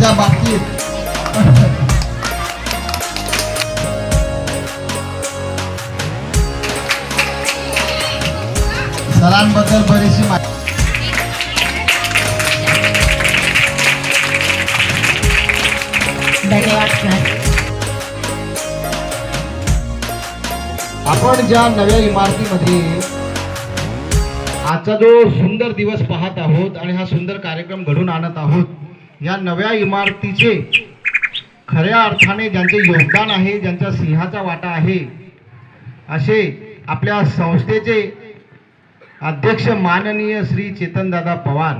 सरांच्या बाबतीत. सरांबद्दल बरीचशी माहिती. आपण ज्या नव्या इमारतीमध्ये आजचा जो सुंदर दिवस पाहत आहोत आणि हा सुंदर कार्यक्रम घडून आणत आहोत या नव्या इमारतीचे खऱ्या अर्थाने ज्यांचे योगदान आहे ज्यांचा सिंहाचा वाटा आहे असे आपल्या संस्थेचे अध्यक्ष माननीय श्री चेतनदादा पवार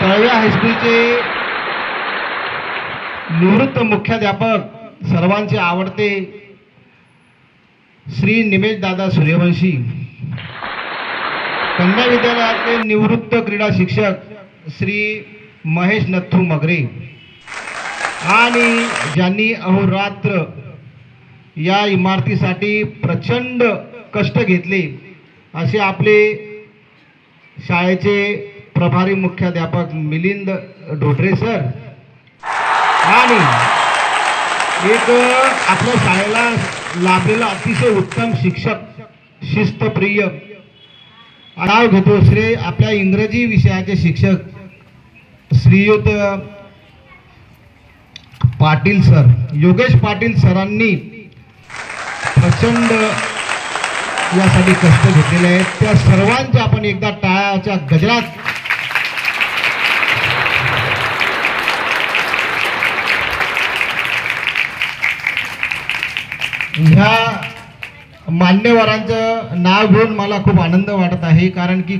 तळव्या हायस्कूलचे निवृत्त मुख्याध्यापक सर्वांचे आवडते श्री निमेशदादा सूर्यवंशी कन्या विद्यालयातले निवृत्त क्रीडा शिक्षक श्री महेश नथू मगरे आणि ज्यांनी अहोरात्र या इमारतीसाठी प्रचंड कष्ट घेतले असे आपले शाळेचे प्रभारी मुख्याध्यापक मिलिंद ढोटरे सर. आणि एक आपल्या शाळेला लाभलेला अतिशय उत्तम शिक्षक शिस्तप्रिय नाव घेतो श्री आपल्या इंग्रजी विषयाचे शिक्षक श्रीयुत पाटील सर योगेश पाटील सरांनी प्रचंड यासाठी कष्ट घेतलेले आहेत. त्या सर्वांचे आपण एकदा टाळ्याच्या गजरात ह्या मान्यवरांचं नाव घेऊन मला खूप आनंद वाटत आहे कारण की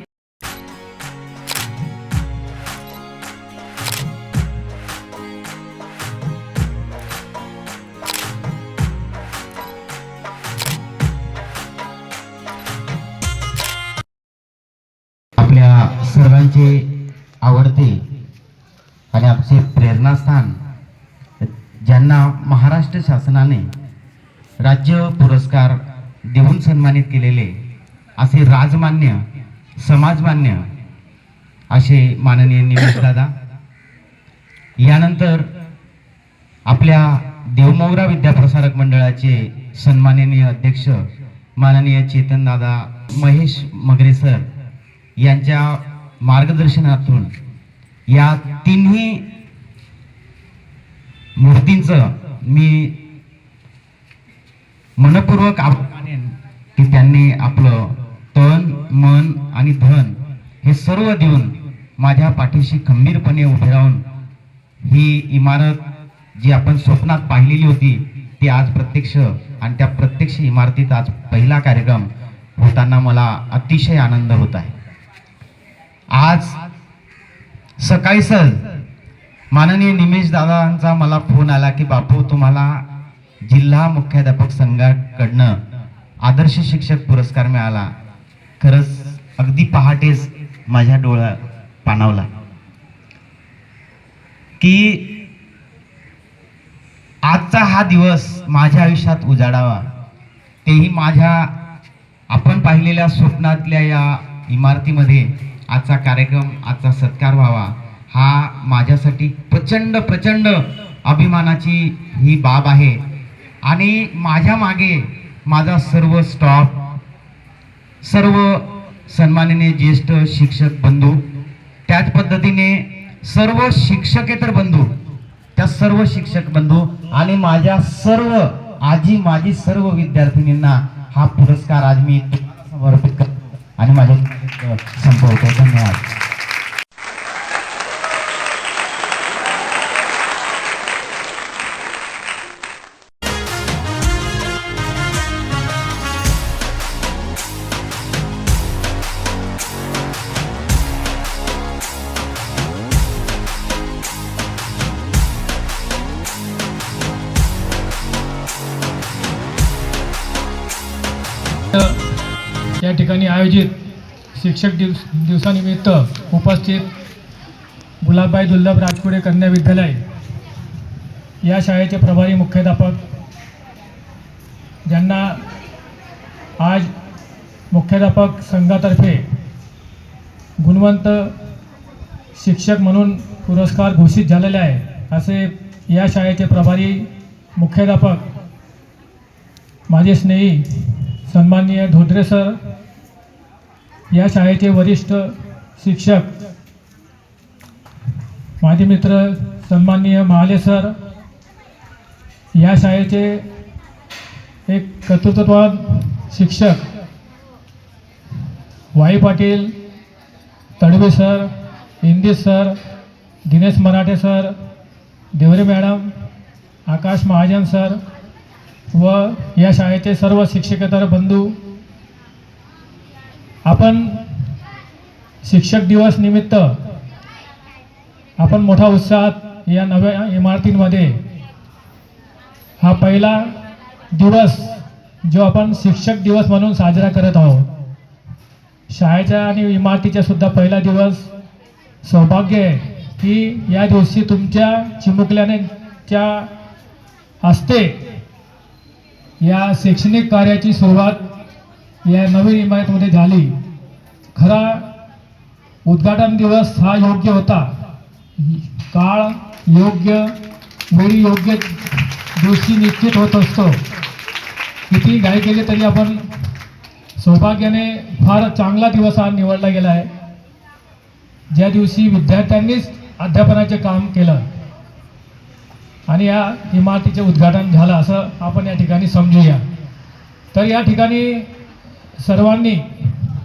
आपल्या सर्वांचे आवडते आणि आमचे प्रेरणास्थान ज्यांना महाराष्ट्र शासनाने राज्य पुरस्कार सन्मानित केलेले असे राजमान्य समाजमान्य असे माननीय निमेश दादा. यानंतर आपल्या देवमोगरा विद्याप्रसारक मंडळाचे सन्माननीय अध्यक्ष माननीय चेतनदादा महेश मगरे सर यांच्या मार्गदर्शनातून या तिन्ही मूर्तींचं मी मनपूर्वक की त्यांनी आपलं तन मन आणि धन हे सर्व देऊन माझ्या पाठीशी खंबीरपणे उभे राहून ही इमारत जी आपण स्वप्नात पाहिलेली होती ती आज प्रत्यक्ष आणि त्या प्रत्यक्ष इमारतीत आज पहिला कार्यक्रम होताना मला अतिशय आनंद होत आहे. आज सकाळी सर माननीय निमेश दादांचा मला फोन आला की बापू तुम्हाला जिल्हा मुख्याध्यापक संघाकडनं आदर्श शिक्षक पुरस्कार मिळाला. खरंच अगदी पहाटेच माझ्या डोळ्या पाणावला. की आजचा हा दिवस माझ्या आयुष्यात उजाडावा. तेही माझ्या आपण पाहिलेल्या स्वप्नातल्या या इमारतीमध्ये आजचा कार्यक्रम आजचा सत्कार व्हावा हा माझ्यासाठी प्रचंड प्रचंड अभिमानाची ही बाब आहे. आणि माझ्या मागे माझा सर्व स्टॉफ सर्व सन्माननीय ज्येष्ठ शिक्षक बंधू त्याच पद्धतीने सर्व शिक्षकेतर बंधू त्या सर्व शिक्षक बंधू आणि माझ्या सर्व आजी माझी सर्व विद्यार्थिनींना हा पुरस्कार आज मी समर्पित करतो. आणि माझ्या या ठिकाणी आयोजित शिक्षक दिवस दिवसानिमित्त उपस्थित गुलाबबाई दुर्लभ राजपुडे कन्या विद्यालय या शाळेचे प्रभारी मुख्याध्यापक ज्यांना आज मुख्याध्यापक संघातर्फे गुणवंत शिक्षक म्हणून पुरस्कार घोषित झालेले आहे असे या शाळेचे प्रभारी मुख्याध्यापक माझे स्नेही सन्माननीय धोत्रे सर या शाळेचे वरिष्ठ शिक्षक माझे मित्र सन्माननीय महाले सर या शाळेचे एक कर्तृत्ववाद शिक्षक Y Patil Tadve sir Indi sir Dinesh Marathe sir Deore madam Akash Mahajan sir व या शाळेचे सर्व शिक्षकेतर बंधू आपण शिक्षक दिवस निमित्त आपण मोठ्या उत्साहात या नव्या इमारतींमध्ये हा पहिला दिवस जो आपण शिक्षक दिवस म्हणून साजरा करत आहोत. शाळेच्या आणि इमारतीचा सुद्धा पहिला दिवस सौभाग्य आहे की या दिवशी तुमच्या चिमुकल्याने च्या हस्ते या शैक्षणिक कार्याची सुरुवात या नवीन इमारतीमध्ये झाली. खरा उद्घाटन दिवस हा योग्य होता. काळ योग्य वेळी योग्य दिवशी निश्चित होत असतो. किती घाई केली तरी आपण सौभाग्याने फार चांगला दिवस हा निवडला गेला आहे. ज्या दिवशी विद्यार्थ्यांनीच अध्यापनाचे काम केलं आणि या इमारतीचे उद्घाटन झालं असं आपण या ठिकाणी समजूया. तर या ठिकाणी सर्वांनी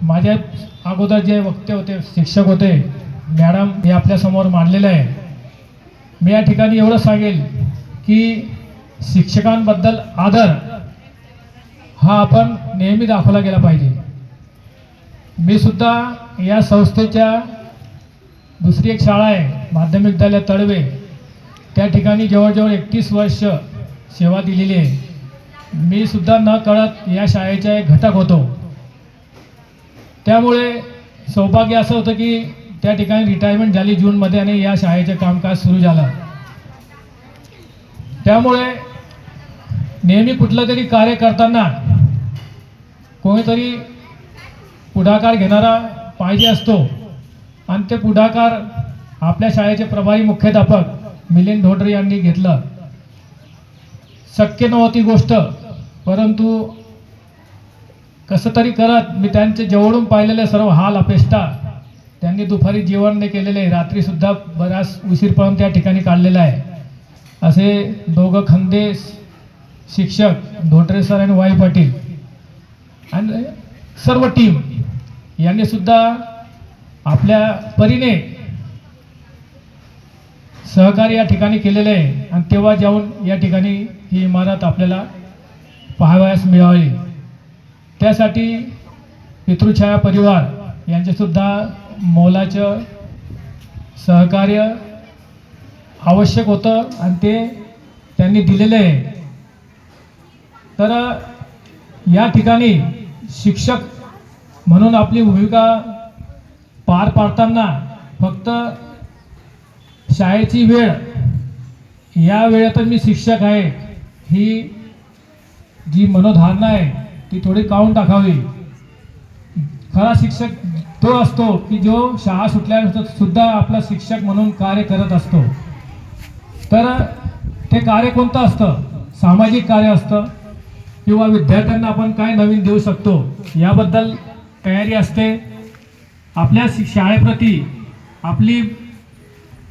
माझ्या अगोदर जे वक्ते होते शिक्षक होते मॅडम हे आपल्यासमोर मांडलेलं आहे. मी या ठिकाणी एवढं सांगेल की शिक्षकांबद्दल आदर हा आपण नेहमी दाखवला गेला पाहिजे. मी सुद्धा या संस्थेच्या दुसरी एक शाळा आहे माध्यमिक विद्यालय तळवे. त्या ठिकाणी जवळजवळ एकतीस वर्ष सेवा दिलेली आहे. मी सुद्धा न कळत या शाळेचा एक घटक होतो. त्यामुळे सौभाग्य असं होतं की त्या ठिकाणी रिटायरमेंट झाली जूनमध्ये आणि या शाळेचं कामकाज सुरू झालं. त्यामुळे नेहमी कुठलं तरी कार्य करताना कोणीतरी पुढाकार घेणारा पाहिजे असतो. आणि ते पुढाकार आपल्या शाळेचे प्रभारी मुख्याध्यापक मिलिंद धोडरे यांनी घेतलं. शक्य नव्हती गोष्ट परंतु कसं तरी करत मी त्यांचे जवळून पाहिलेले सर्व हाल अपेष्टा त्यांनी दुपारी जेवण नाही केलेले आहे रात्रीसुद्धा बराच उशीरपर्यंत त्या ठिकाणी काढलेला आहे. असे दोघं खंदे शिक्षक धोटरे सर आणि वाई पाटील आणि सर्व टीम यांनी सुद्धा आपल्या परीने सहकार्य या ठिकाणी केलेले आहे. आणि तेव्हा जाऊन या ठिकाणी ही इमारत आपल्याला पाहावयास मिळाली. त्यासाठी पितृछाया परिवार यांचेसुद्धा मोलाचं सहकार्य आवश्यक होतं आणि ते त्यांनी दिलेलं आहे. तर या ठिकाणी शिक्षक म्हणून आपली भूमिका पार पाडताना फक्त शाळेची वेळ या वेळेतच मी शिक्षक आहे ही जी मनोधारणा आहे ती थोडी काढून टाकावी? खरा शिक्षक तो असतो की जो शाळा सुटल्यानंतर सुद्धा आपला शिक्षक म्हणून कार्य करत असतो. तर ते कार्य कोणतं असतं? सामाजिक कार्य असतं. किंवा विद्यार्थ्यांना आपण काय नवीन देऊ शकतो याबद्दल तयारी असते. आपल्या शि- शाळेप्रती आपली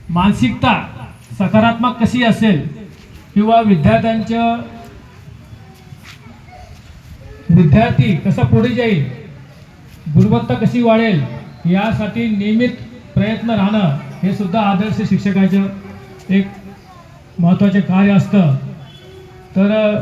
मानसिकता सकारात्मक कशी असेल किंवा विद्यार्थ्यांचं विद्यार्थी कसा पुढे जाईल? गुणवत्ता कशी वाढेल? यासाठी नियमित प्रयत्न राहणं हे सुद्धा आदर्श शिक्षकाचं एक महत्त्वाचे कार्य असतं. तर